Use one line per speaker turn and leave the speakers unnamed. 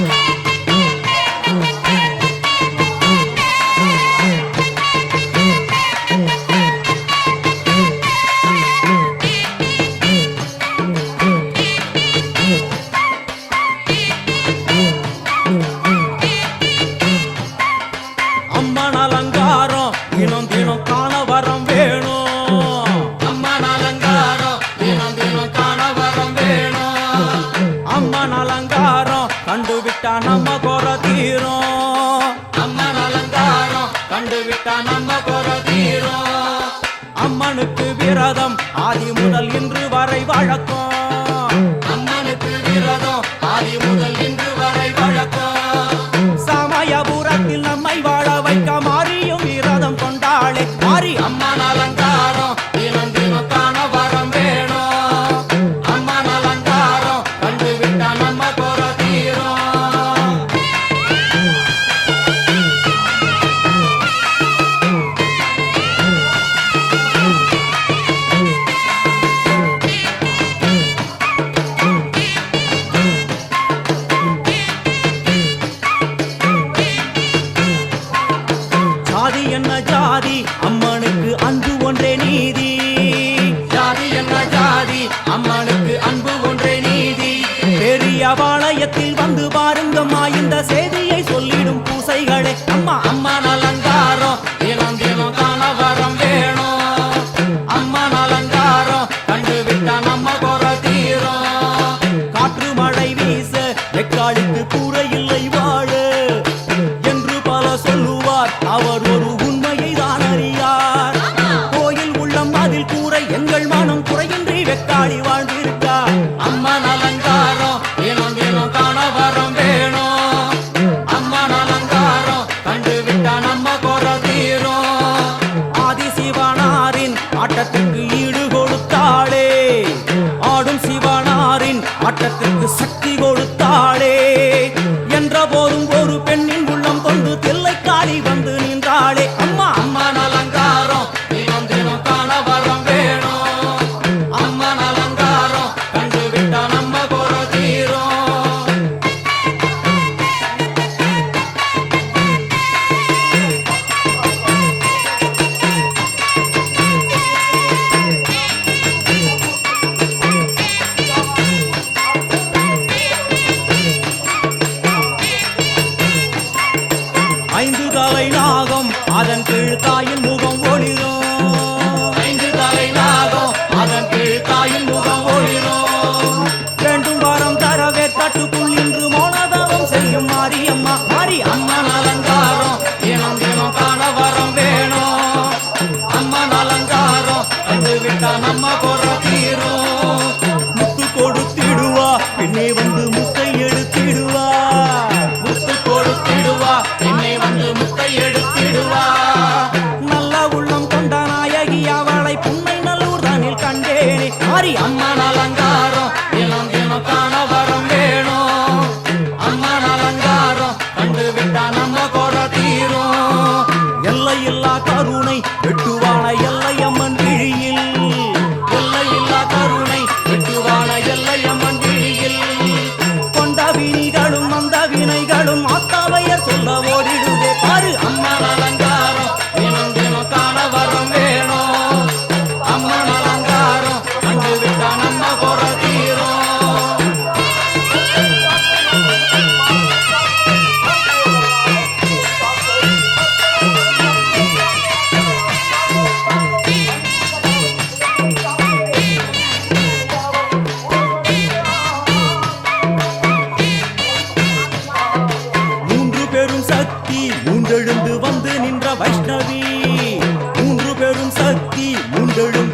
அம்மன் கொர குற தீரும். அம்மன் அலங்காரம் கண்டுவிட்டா நம்ம கொர தீரும் அம்மனுக்கு விரதம் ஆதி முதல் இன்று வரை வழக்கம் அம்மனுக்கு விரதம் ஆதி முதல் இன்று வரை வழக்கம். சமயபுரத்தில் நம்மை வாழ வைக்க மாறியும் விரதம் கொண்டாளே. மாறி அம்மன் அலங்காரம் சொல்லிடும் அம்மா அம்மா அம்மன் அலங்காரம் தினம் தினம் காண வரம் வேணும். அம்மா அலங்காரம் கண்டு விட்டா நம்ம குற தீரும். காற்று மழை வீச எக்காலுக்கு கூற இல்லை வாழ. என்று பல சொல்லுவார் அவர் ஒரு உண்மையை தான் அறியார். கோயில் உள்ளம் அதில் கூற எங்கள் மனம் குறையின்றி வெக்காளி வாழ்ந்திருக்கார் அம்மன் அலங்காரம் தினம் தினம் காண வரம் வேணும். அம்மன் அலங்காரம் கண்டு விட்டா நம்ம தீரும். எல்லையில்லா கருணை வெட்டுவான எல்லையம் மூன்றெழுந்து வந்து நின்ற வைஷ்ணவி. மூன்று பெரும் சக்தி மூன்றெழுந்து